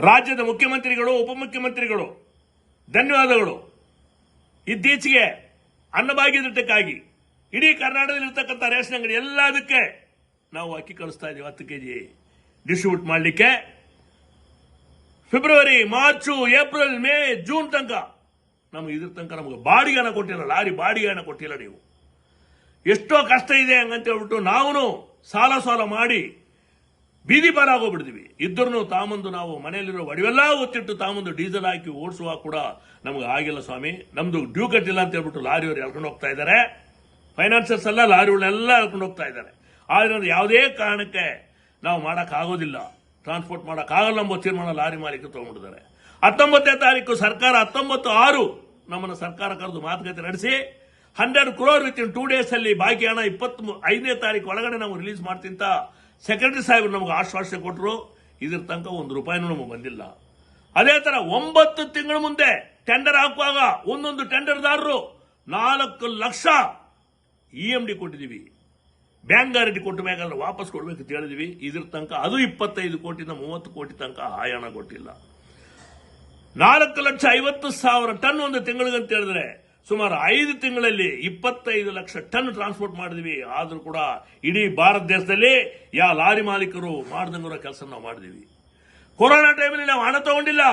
ರಾಜ್ಯದ ಮುಖ್ಯಮಂತ್ರಿಗಳು, ಉಪಮುಖ್ಯಮಂತ್ರಿಗಳು, ಧನ್ಯವಾದಗಳು. ಇತ್ತೀಚೆಗೆ ಅನ್ನಭಾಗ್ಯದಕ್ಕಾಗಿ ಇಡೀ ಕರ್ನಾಟಕದಲ್ಲಿರ್ತಕ್ಕಂಥ ರೇಷನ್ ಅಂಗಡಿ ಎಲ್ಲದಕ್ಕೆ ನಾವು ಅಕ್ಕಿ ಕಳಿಸ್ತಾ ಇದ್ದೀವಿ ಹತ್ತು ಕೆಜಿ ಡಿಸ್ಟ್ರಿಬ್ಯೂಟ್ ಮಾಡಲಿಕ್ಕೆ. February, March, April, May, June ತನಕ ನಮಗೆ ಇದ್ರ ತನಕ ನಮಗೆ ಬಾಡಿಗೆ ಕೊಟ್ಟಿಲ್ಲ ಲಾರಿ ಬಾಡಿಗೆ ಕೊಟ್ಟಿಲ್ಲ ನೀವು. ಎಷ್ಟೋ ಕಷ್ಟ ಇದೆ ಹಂಗಂತ ಹೇಳ್ಬಿಟ್ಟು ನಾವು ಸಾಲ ಸಾಲ ಮಾಡಿ ಬೀದಿ ಪಾರಾಗೋಗ್ಬಿಡ್ತೀವಿ ಇದ್ರೂ ತಾಮಂದು ನಾವು ಮನೆಯಲ್ಲಿರೋ ಒಡವೆಲ್ಲ ಒತ್ತಿಟ್ಟು ತಾಮಂದು ಡೀಸೆಲ್ ಹಾಕಿ ಓಡಿಸುವಾಗ ಕೂಡ ನಮ್ಗೆ ಆಗಿಲ್ಲ ಸ್ವಾಮಿ. ನಮ್ದು ಡ್ಯೂ ಕಟ್ಟಿಲ್ಲ ಅಂತ ಹೇಳ್ಬಿಟ್ಟು ಲಾರಿಯವರು ಎಳ್ಕೊಂಡು ಹೋಗ್ತಾ ಇದ್ದಾರೆ ಫೈನಾನ್ಸರ್ಸ್ ಎಲ್ಲ ಲಾರಿಗಳೆಲ್ಲ ಎಳ್ಕೊಂಡು ಹೋಗ್ತಾ ಇದ್ದಾರೆ ಆದ್ರೆ ಯಾವುದೇ ಕಾರಣಕ್ಕೆ ನಾವು ಮಾಡೋಕ್ಕಾಗೋದಿಲ್ಲ ಟ್ರಾನ್ಸ್ಪೋರ್ಟ್ ಮಾಡೋಕ್ಕಾಗಲ್ಲ ಎಂಬ ತೀರ್ಮಾನ ಲಾರಿ ಮಾಲೀಕರು ತಗೊಂಡಿದ್ದಾರೆ ಹತ್ತೊಂಬತ್ತನೇ ತಾರೀಕು ಸರ್ಕಾರ ಹತ್ತೊಂಬತ್ತು ಆರು ನಮ್ಮನ್ನು ಸರ್ಕಾರ ಕರೆದು ಮಾತುಕತೆ ನಡೆಸಿ hundred crore within two days ಅಲ್ಲಿ ಬಾಕಿ ಹಣ ಇಪ್ಪತ್ತ್ ಐದನೇ ತಾರೀಕು ಒಳಗಡೆ ನಾವು ರಿಲೀಸ್ ಮಾಡ್ತಿಂತ ಸೆಕ್ರೆಟರಿ ಸಾಹೇಬರು ನಮಗೆ ಆಶ್ವಾಸನೆ ಕೊಟ್ಟರು ಇದ್ರ ತನಕ ಒಂದು ರೂಪಾಯಿನೂ ನಮಗೆ ಬಂದಿಲ್ಲ. ಅದೇ ತರ ಒಂಬತ್ತು ತಿಂಗಳ ಮುಂದೆ ಟೆಂಡರ್ ಹಾಕುವಾಗ ಒಂದೊಂದು ಟೆಂಡರ್ದಾರರು ನಾಲ್ಕು ಲಕ್ಷ ಇ ಎಂ ಡಿ ಕೊಟ್ಟಿದ್ದೀವಿ. ಬ್ಯಾಂಕ್ ಗ್ಯಾರಂಟಿ ಕೊಟ್ಟ ಬೇಕಾದ್ರೆ ವಾಪಸ್ ಕೊಡ್ಬೇಕು ಅಂತ ಹೇಳಿದ್ವಿ ಇದ್ರ ತನಕ ಅದು ಇಪ್ಪತ್ತೈದು ಕೋಟಿಯಿಂದ ಮೂವತ್ತು ಕೋಟಿ ತನಕ ಆಯಾಣ ಕೊಟ್ಟಿಲ್ಲ. ನಾಲ್ಕು ಲಕ್ಷ ಐವತ್ತು ಸಾವಿರ ಟನ್ ಒಂದು ತಿಂಗಳಿಗಂತ ಹೇಳಿದ್ರೆ ಸುಮಾರು ಐದು ತಿಂಗಳಲ್ಲಿ ಇಪ್ಪತ್ತೈದು ಲಕ್ಷ ಟನ್ ಟ್ರಾನ್ಸ್ಪೋರ್ಟ್ ಮಾಡಿದ್ವಿ. ಆದರೂ ಕೂಡ ಇಡೀ ಭಾರತ ದೇಶದಲ್ಲಿ ಯಾವ ಲಾರಿ ಮಾಲೀಕರು ಮಾಡ್ದಂಗಿರೋ ಕೆಲಸ ನಾವು ಮಾಡಿದೀವಿ. ಕೊರೋನಾ ಟೈಮಲ್ಲಿ ನಾವು ಹಣ ತಗೊಂಡಿಲ್ಲ.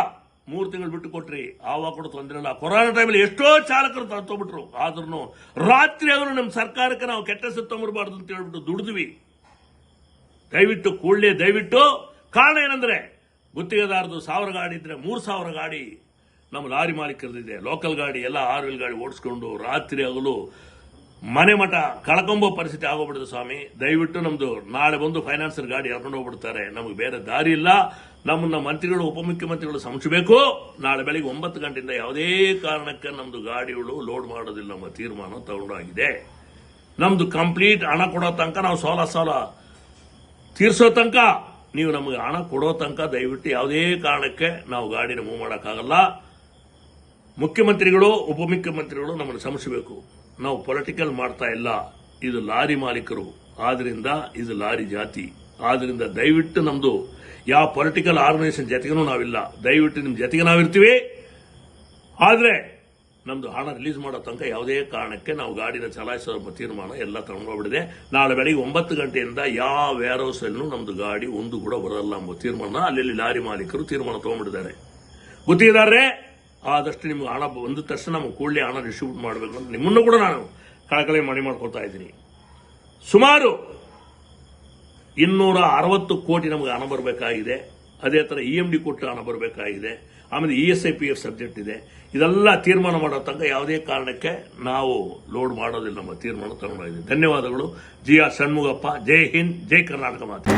ಮೂರು ತಿಂಗಳು ಬಿಟ್ಟು ಕೊಟ್ರಿ. ಆವಾಗ ಕೂಡ ತೊಂದರೆ ಇಲ್ಲ. ಕೊರೋನಾ ಟೈಮಲ್ಲಿ ಎಷ್ಟೋ ಚಾಲಕರು ತಗೊಂಡ್ಬಿಟ್ರು ಆದ್ರೂ ರಾತ್ರಿ ಅವರು ನಮ್ಮ ಸರ್ಕಾರಕ್ಕೆ ನಾವು ಕೆಟ್ಟ ತಗೊಂಡ್ಬಾರ್ದು ಅಂತ ಹೇಳ್ಬಿಟ್ಟು ದುಡಿದ್ವಿ. ದಯವಿಟ್ಟು ಕೂಡಲೇ ದಯವಿಟ್ಟು ಕಾರಣ ಏನಂದ್ರೆ ಗುತ್ತಿಗೆದಾರದು ಸಾವಿರ ಗಾಡಿ ಇದ್ರೆ ಮೂರು ಸಾವಿರ ಗಾಡಿ ನಮ್ಮ ಲಾರಿ ಮಾಲೀಕರದಿದೆ ಲೋಕಲ್ ಗಾಡಿ, ಎಲ್ಲ ಆರ್ ವೀಲ್ ಗಾಡಿ ಓಡಿಸ್ಕೊಂಡು ರಾತ್ರಿ ಆಗಲು ಮನೆ ಮಠ, ಕಳ್ಕೊಂಬೋ ಪರಿಸ್ಥಿತಿ ಆಗೋಗ್ಬಿಡುತ್ತೆ ಸ್ವಾಮಿ. ದಯವಿಟ್ಟು ನಮ್ಮದು ನಾಳೆ ಬಂದು ಫೈನಾನ್ಸರ್ ಗಾಡಿ ಎಳ್ಕೊಂಡು ಹೋಗ್ಬಿಡ್ತಾರೆ. ನಮಗೆ ಬೇರೆ ದಾರಿ ಇಲ್ಲ. ನಮ್ಮನ್ನ ಮಂತ್ರಿಗಳು, ಉಪಮುಖ್ಯಮಂತ್ರಿಗಳು ಸಂಶಬೇಕು ನಾಳೆ ಬೆಳಿಗ್ಗೆ ಒಂಬತ್ತು ಗಂಟೆಯಿಂದ ಯಾವುದೇ ಕಾರಣಕ್ಕೆ ನಮ್ಮದು ಗಾಡಿಗಳು ಲೋಡ್ ಮಾಡೋದಿಲ್ಲ ನಮ್ಮ ತೀರ್ಮಾನ ತಗೊಂಡಾಗಿದೆ. ನಮ್ಮದು ಕಂಪ್ಲೀಟ್ ಹಣ ಕೊಡೋ ತನಕ ನಾವು ಸಾಲ ಸಾಲ ತೀರಿಸೋ ತನಕ ನೀವು ನಮಗೆ ಹಣ ಕೊಡೋ ತನಕ ದಯವಿಟ್ಟು ಯಾವುದೇ ಕಾರಣಕ್ಕೆ ನಾವು ಗಾಡಿನ ಮೂವ್ ಮಾಡೋಕ್ಕಾಗಲ್ಲ. ಮುಖ್ಯಮಂತ್ರಿಗಳು, ಉಪಮುಖ್ಯಮಂತ್ರಿಗಳು ನಮ್ಮನ್ನು ಶ್ರಮಿಸಬೇಕು. ನಾವು ಪೊಲಿಟಿಕಲ್ ಮಾಡ್ತಾ ಇಲ್ಲ. ಇದು ಲಾರಿ ಮಾಲೀಕರು. ಆದ್ರಿಂದ ಇದು ಲಾರಿ ಜಾತಿ. ಆದ್ರಿಂದ ದಯವಿಟ್ಟು ನಮ್ದು ಯಾವ ಪೊಲಿಟಿಕಲ್ ಆರ್ಗನೈಸೇಷನ್ ಜೊತೆಗೂ ನಾವಿಲ್ಲ. ದಯವಿಟ್ಟು ನಿಮ್ ಜೊತೆಗೆ ನಾವಿರ್ತೀವಿ. ಆದ್ರೆ ನಮ್ದು ಹಣ ರಿಲೀಸ್ ಮಾಡೋ ತನಕ ಯಾವುದೇ ಕಾರಣಕ್ಕೆ ನಾವು ಗಾಡಿನ ಚಲಾಯಿಸೋ ತೀರ್ಮಾನ ಎಲ್ಲ ತಗೊಂಡೋಗ್ಬಿಡಿದೆ ನಾಳೆ ಬೆಳಿಗ್ಗೆ ಒಂಬತ್ತು ಗಂಟೆಯಿಂದ ಯಾವ ವೇರ್ ಹೌಸ್ ಅಲ್ಲೂ ನಮ್ದು ಗಾಡಿ ಒಂದು ಕೂಡ ಬರಲ್ಲ ಎಂಬ ತೀರ್ಮಾನ. ಅಲ್ಲಿ ಲಾರಿ ಮಾಲೀಕರು ತೀರ್ಮಾನ ತಗೊಂಡ್ಬಿಟ್ಟಿದ್ದಾರೆ. ಗುತ್ತಿಗೆದಾರರೇ ಆದಷ್ಟು ನಿಮ್ಗೆ ಹಣ ಬಂದ ತಕ್ಷಣ ನಮ್ಗೆ ಕೂಡಲೇ ಹಣ ಡಿಸ್ಟ್ರಿಬ್ಯೂಟ್ ಮಾಡಬೇಕು ಅಂತ ನಿಮ್ಮನ್ನು ಕೂಡ ನಾನು ಕಳಕಳಿ ಮನೆ ಮಾಡ್ಕೊಳ್ತಾ ಇದ್ದೀನಿ. ಸುಮಾರು ಇನ್ನೂರ ಅರವತ್ತು ಕೋಟಿ ನಮಗೆ ಹಣ ಬರಬೇಕಾಗಿದೆ. ಅದೇ ಥರ ಇ ಎಂ ಡಿ ಕೊಟ್ಟು ಹಣ ಬರಬೇಕಾಗಿದೆ. ಆಮೇಲೆ E S I P F subject ಇದೆ. ಇದೆಲ್ಲ ತೀರ್ಮಾನ ಮಾಡೋ ತನಕ ಯಾವುದೇ ಕಾರಣಕ್ಕೆ ನಾವು ಲೋಡ್ ಮಾಡೋದಿಲ್ಲ, ನಮ್ಮ ತೀರ್ಮಾನ ತಗೊಂಡಿದ್ದೀವಿ ಧನ್ಯವಾದಗಳು. G R Shanmugappa. ಜೈ ಹಿಂದ್, ಜೈ ಕರ್ನಾಟಕ ಮಾತೆ.